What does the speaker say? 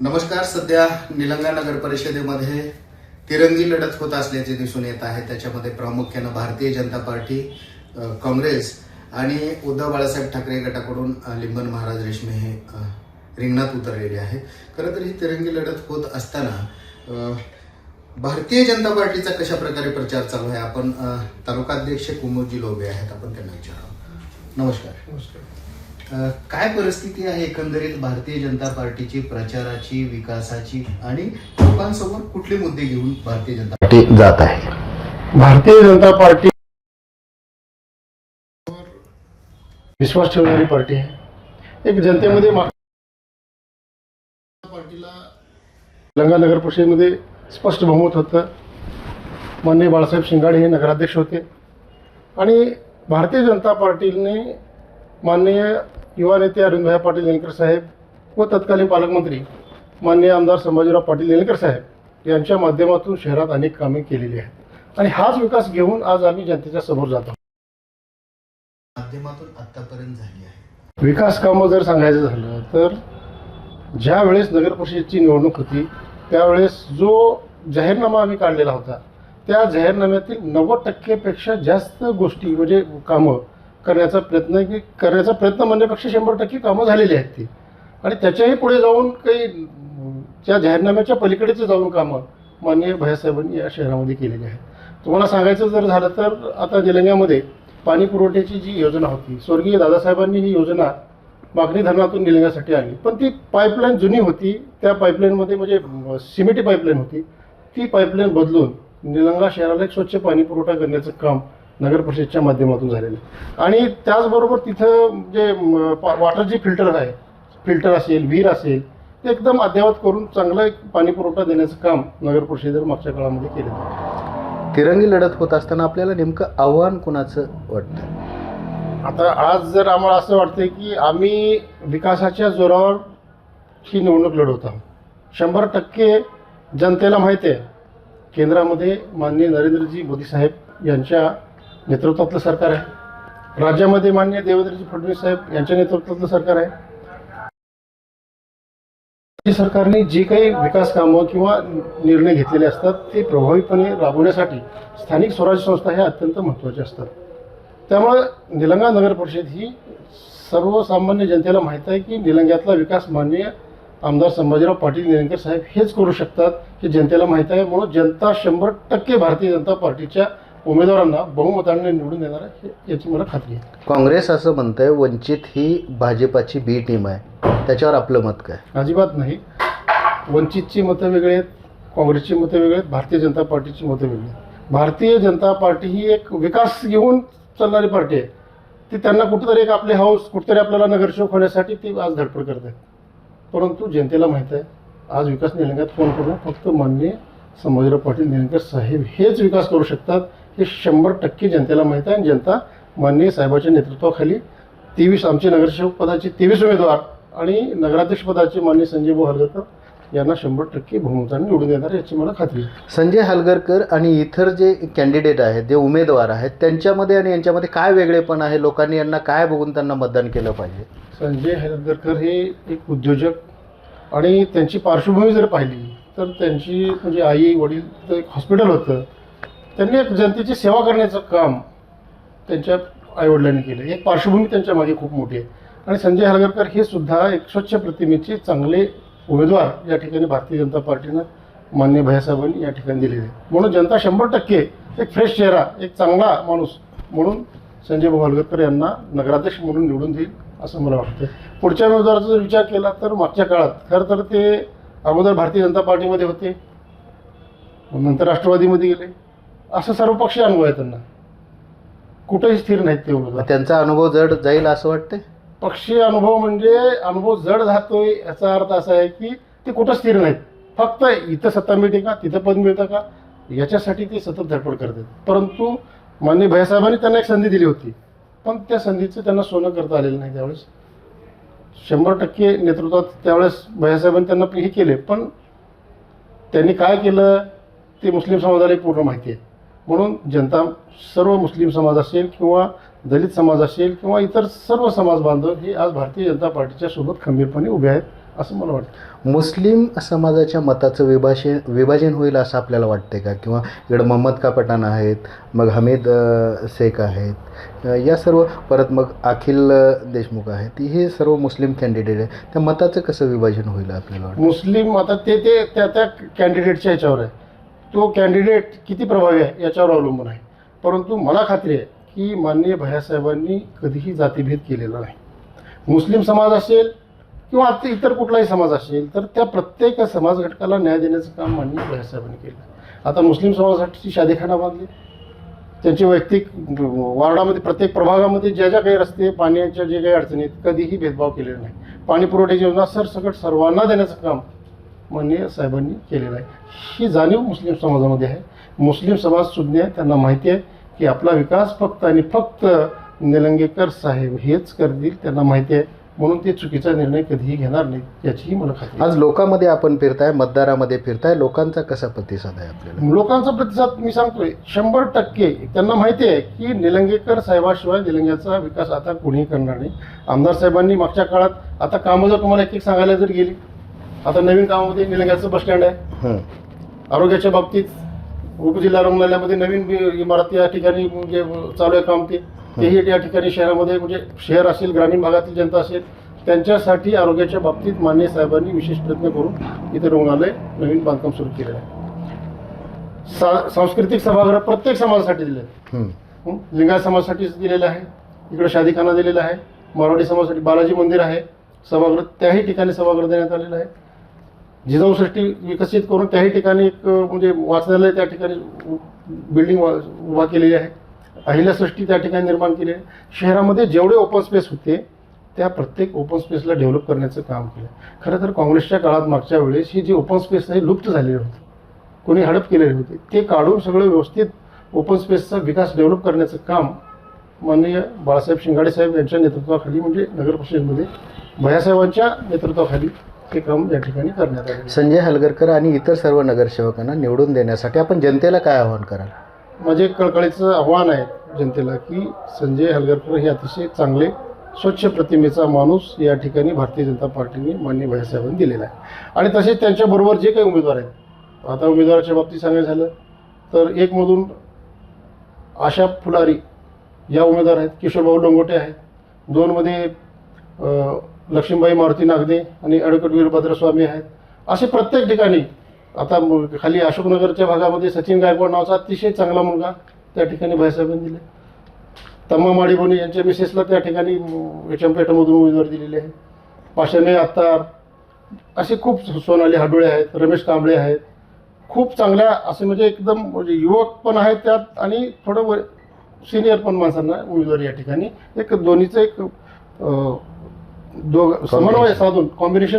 नमस्कार सध्या निलंगा नगर परिषदेमध्ये तिरंगी लढत होत असल्याचे दिसून येत आहे. त्याच्यामध्ये प्रामुख्यानं भारतीय जनता पार्टी काँग्रेस आणि उद्धव बाळासाहेब ठाकरे गटाकडून लिंबन महाराज रेशमे हे रिंगणात उतरलेले आहे खरं तर ही तिरंगी लढत होत असताना भारतीय जनता पार्टीचा कशा प्रकारे प्रचार चालू आहे? आपण तालुकाध्यक्ष कुमोजी लोबे आहेत. आपण त्यांना विचारावं. नमस्कार. नमस्कार. काय परिस्थिती आहे एकंदरीत भारतीय जनता पार्टीची प्रचाराची विकासाची आणि लोकांसमोर कुठले मुद्दे घेऊन भारतीय जनता पार्टी जात आहे? भारतीय जनता पार्टी विश्वास ठेवणारी पार्टी आहे. एक जनतेमध्ये मा- पार्टीला लंगा नगर परिषदेमध्ये स्पष्ट बहुमत होतं. माननीय बाळासाहेब शिंगाडे हे नगराध्यक्ष होते. आणि भारतीय जनता पार्टीने माननीय युवा नेते अरविंदभाई पाटील लेनकर साहेब व तत्कालीन पालकमंत्री माननीय आमदार संभाजीराव पाटील लेनकर साहेब यांच्या माध्यमातून शहरात अनेक कामे केलेली आहेत. आणि हाच विकास घेऊन आज आम्ही जनतेच्या समोर जातो. माध्यमातून आतापर्यंत झाली आहे. विकास कामं जर सांगायचं झालं तर ज्या वेळेस नगर परिषदेची निवडणूक होती त्यावेळेस जो जाहीरनामा आम्ही काढलेला होता त्या जाहीरनाम्यातील नव्वद टक्केपेक्षा जास्त गोष्टी म्हणजे कामं करण्याचा प्रयत्न की करण्याचा प्रयत्न म्हणण्यापेक्षा शंभर टक्के कामं झालेली आहेत ती. आणि त्याच्याही पुढे जाऊन काही त्या जाहीरनाम्याच्या पलीकडेचे जाऊन कामं माननीय भैयासाहेबांनी या शहरामध्ये केलेली आहेत. तुम्हाला सांगायचं जर झालं तर आता निलंग्यामध्ये पाणी पुरवठ्याची जी योजना होती स्वर्गीय दादासाहेबांनी ही योजना मागणी धरणातून निलंग्यासाठी आणली. पण ती पाईपलाईन जुनी होती त्या पाईपलाईनमध्ये म्हणजे सिमेटी सिमेंटी पाईपलाईन होती. ती पाईपलाईन बदलून निलंगा शहराला एक स्वच्छ पाणी पुरवठा करण्याचं काम नगर परिषदेच्या माध्यमातून झालेलं. आणि त्याचबरोबर तिथं जे म, पा- वॉटरची फिल्टर आहे फिल्टर असेल विहीर असेल ते एकदम अद्ययावत करून चांगला एक पाणी पुरवठा देण्याचं काम नगर परिषदेनं मागच्या काळामध्ये आहे. तिरंगी लढत होत असताना आपल्याला नेमकं आव्हान कुणाचं वाटतं? आता आज जर आम्हाला असं वाटतंय की आम्ही विकासाच्या जोरावर ही निवडणूक लढवत आहोत. शंभर टक्के जनतेला माहिती आहे केंद्रामध्ये माननीय नरेंद्रजी मोदी साहेब यांच्या नेतृत्वातलं सरकार आहे. राज्यामध्ये माननीय देवेंद्रजी फडणवीस साहेब यांच्या नेतृत्वातलं सरकार आहे. सरकारने जे काही विकास कामं किंवा निर्णय घेतलेले असतात ते प्रभावीपणे राबवण्यासाठी स्थानिक स्वराज्य संस्था ह्या अत्यंत महत्त्वाच्या असतात. त्यामुळं निलंगा नगर परिषद ही सर्वसामान्य जनतेला माहीत आहे की निलंग्यातला विकास माननीय आमदार संभाजीराव पाटील निलंगेकर साहेब हेच करू शकतात हे जनतेला माहीत आहे. म्हणून जनता शंभर टक्के भारतीय जनता पार्टीच्या उमेदवारांना बहुमताने निवडून देणार आहे हे- याची मला खात्री आहे. काँग्रेस असं म्हणतंय वंचित ही भाजपाची बी टीम आहे. त्याच्यावर आपलं मत काय? अजिबात नाही. वंचितची मतं वेगळी आहेत काँग्रेसची मतं वेगळी आहेत भारतीय जनता पार्टीची मतं वेगळी आहेत. भारतीय जनता पार्टी ही एक विकास घेऊन चालणारी पार्टी आहे. ती त्यांना कुठेतरी एक आपले हाऊस कुठेतरी आपल्याला नगरसेवक होण्यासाठी ती आज धडपड करत. आहे परंतु जनतेला माहीत आहे आज विकास निलंग्यात फोन करून फक्त माननीय संभाजीराव पाटील निलंगेकर साहेब हेच विकास करू शकतात. हे शंभर टक्के जनतेला माहीत आहे आणि जनता माननीय साहेबाच्या नेतृत्वाखाली तेवीस आमचे नगरसेवक पदाचे तेवीस उमेदवार आणि नगराध्यक्ष पदाचे माननीय संजय भाऊ हरगरकर यांना शंभर टक्के बहुमताने निवडून देणार याची मला खात्री आहे. संजय हलगरकर आणि इतर जे कॅन्डिडेट आहेत जे उमेदवार आहेत त्यांच्यामध्ये आणि यांच्यामध्ये काय वेगळेपण आहे? लोकांनी यांना काय बघून त्यांना मतदान केलं पाहिजे? संजय हरगरकर हे एक उद्योजक आणि त्यांची पार्श्वभूमी जर पाहिली तर त्यांची म्हणजे आई वडील एक हॉस्पिटल होतं. त्यांनी एक जनतेची सेवा करण्याचं काम त्यांच्या आईवडिलांनी केलं. एक पार्श्वभूमी त्यांच्या मागे खूप मोठी आहे. आणि संजय हलगरकर हे सुद्धा एक स्वच्छ प्रतिमेचे चांगले उमेदवार या ठिकाणी भारतीय जनता पार्टीनं मान्य भैयासाहेबांनी या ठिकाणी दिलेले आहेत. म्हणून जनता शंभर टक्के एक फ्रेश चेहरा एक चांगला माणूस म्हणून संजय भाऊ हलगरकर यांना नगराध्यक्ष म्हणून निवडून देईल असं मला वाटतं पुढच्या उमेदवाराचा जर विचार केला तर मागच्या काळात खरं तर ते अगोदर भारतीय जनता पार्टीमध्ये होते मग नंतर राष्ट्रवादीमध्ये गेले. असं सर्वपक्षीय अनुभव आहे त्यांना. कुठेही स्थिर नाहीत ते उमेदवार त्यांचा अनुभव जड जाईल असं वाटतंय? पक्षीय अनुभव म्हणजे अनुभव जड जातोय याचा अर्थ असा आहे की ते कुठं स्थिर नाहीत. फक्त इथं सत्ता मिळते का तिथं पद मिळतं का याच्यासाठी ते सतत धडपड करतात. परंतु माननीय भैयासाहेबांनी त्यांना एक संधी दिली होती. पण त्या संधीचं त्यांना सोनं करता आलेलं नाही त्यावेळेस. शंभर टक्के नेतृत्वात त्यावेळेस भैयासाहेबांनी त्यांना हे केले. पण त्यांनी काय केलं ते मुस्लिम समाजाला पूर्ण माहिती आहे. म्हणून जनता सर्व मुस्लिम समाज असेल किंवा दलित समाज असेल किंवा इतर सर्व समाज बांधव हे आज भारतीय जनता पार्टीच्या सोबत खंबीरपणे उभे आहेत असं मला वाटतं. मुस्लिम समाजाच्या मताचं विभाजन विभाजन होईल असं आपल्याला वाटते का? किंवा इकडं मोहम्मद का पठाण आहेत मग हमीद शेख आहेत या सर्व परत मग अखिल देशमुख आहेत हे सर्व मुस्लिम कॅन्डिडेट आहे त्या मताचं कसं विभाजन होईल आपल्याला वाटतं? मुस्लिम आता ते ते त्या त्या कॅन्डिडेटच्या याच्यावर आहे. तो कॅन्डिडेट किती प्रभावी आहे याच्यावर अवलंबून आहे. परंतु मला खात्री आहे की माननीय भैयासाहेबांनी कधीही जातीभेद केलेला नाही. मुस्लिम समाज असेल किंवा आता इतर कुठलाही समाज असेल तर त्या प्रत्येक समाज घटकाला न्याय देण्याचं काम माननीय भैयासाहेबांनी केलं. आता मुस्लिम समाजासाठी शादेखाना बांधली. त्यांचे वैयक्तिक वार्डामध्ये प्रत्येक प्रभागामध्ये ज्या ज्या काही रस्ते पाण्याच्या जे काही अडचणी आहेत कधीही भेदभाव केलेला नाही. पाणी पुरवठ्याची योजना सरसकट सर्वांना देण्याचं काम माननीय साहेबांनी केलेलं आहे. ही जाणीव मुस्लिम समाजामध्ये आहे. मुस्लिम समाज सुज्ञ आहे त्यांना माहिती आहे की आपला विकास फक्त आणि फक्त निलंगेकर साहेब हेच करतील त्यांना माहिती आहे. म्हणून ते चुकीचा निर्णय कधीही घेणार नाहीत याचीही मला खात्री. आज लोकांमध्ये आपण फिरताय मतदारामध्ये फिरताय लोकांचा कसा प्रतिसाद आहे आपल्याला? लोकांचा प्रतिसाद मी सांगतोय शंभर टक्के. त्यांना माहिती आहे की निलंगेकर साहेबाशिवाय निलंग्याचा विकास आता कोणीही करणार नाही. आमदार साहेबांनी मागच्या काळात आता कामं जर तुम्हाला एक एक सांगायला जर गेली आता नवीन कामामध्ये निलंग्याचं बस स्टँड आहे हं. आरोग्याच्या बाबतीत उपजिल्हा रुग्णालयामध्ये नवीन बी- इमारत या ठिकाणी म्हणजे चालू आहे काम ते तेही या ठिकाणी शहरामध्ये म्हणजे शहर असेल ग्रामीण भागातील जनता असेल त्यांच्यासाठी आरोग्याच्या बाबतीत मान्य साहेबांनी विशेष प्रयत्न करून इथे रुग्णालय नवीन बांधकाम सुरू केलेलं आहे सा सांस्कृतिक सभागृह प्रत्येक समाजासाठी दिले आहे. हं. हं? लिंगायत समाजासाठी दिलेलं आहे इकडे शादीखाना दिलेला आहे मराठी समाजासाठी बालाजी मंदिर आहे सभागृह त्याही ठिकाणी सभागृह देण्यात आलेलं आहे जिजाऊसृष्टी विकसित करून त्याही ठिकाणी एक म्हणजे वाचनालय त्या ठिकाणी बिल्डिंग उभा केलेली आहे. अहिल्यासृष्टी त्या ठिकाणी निर्माण केली आहे. शहरामध्ये जेवढे ओपन स्पेस होते त्या प्रत्येक ओपन स्पेसला डेव्हलप करण्याचं काम केलं. खरं तर काँग्रेसच्या काळात मागच्या वेळेस ही जी ओपन स्पेस आहे लुप्त झालेली होती. कोणी हडप केलेले होते. ते काढून सगळं व्यवस्थित ओपन स्पेसचा विकास डेव्हलप करण्याचं काम माननीय बाळासाहेब शिंगाडे साहेब यांच्या नेतृत्वाखाली म्हणजे नगर परिषदेमध्ये भयासाहेबांच्या नेतृत्वाखाली हे काम या ठिकाणी करण्यात आले संजय हलगरकर आणि इतर सर्व नगरसेवकांना निवडून देण्यासाठी आपण जनतेला काय आवाहन कराल? माझे कळकळीचं आव्हान आहे जनतेला की संजय हलगरकर हे अतिशय चांगले स्वच्छ प्रतिमेचा माणूस या ठिकाणी भारतीय जनता पार्टीने माननीय भैयासाहेबांनी दिलेला आहे. आणि तसेच त्यांच्याबरोबर जे काही उमेदवार आहेत आता उमेदवाराच्या बाबतीत सांगायचं झालं तर एकमधून आशा फुलारी या उमेदवार आहेत किशोरभाऊ डोंगोटे आहेत. दोनमध्ये लक्ष्मीबाई मारुती नागदे आणि ॲडव्होकेट वीरभद्रस्वामी आहेत. असे प्रत्येक ठिकाणी आता खाली अशोकनगरच्या भागामध्ये सचिन गायकवाड नावाचा अतिशय चांगला मुलगा त्या ठिकाणी भाईसाहेबांनी दिले. तम्मा माडीबोनी यांच्या मिसेसला त्या ठिकाणी चंपेटामधून उमेदवारी दिलेली आहे. पाषाणे आत्ता असे खूप सोनाली हाडोळे आहेत रमेश कांबळे आहेत. खूप चांगल्या असे म्हणजे एकदम म्हणजे युवक पण आहेत त्यात आणि थोडं व सिनियर पण माणसांना उमेदवारी या ठिकाणी. एक दोन्हीचं एक अं, दोघ समन्वय साधून कॉम्बिनेशन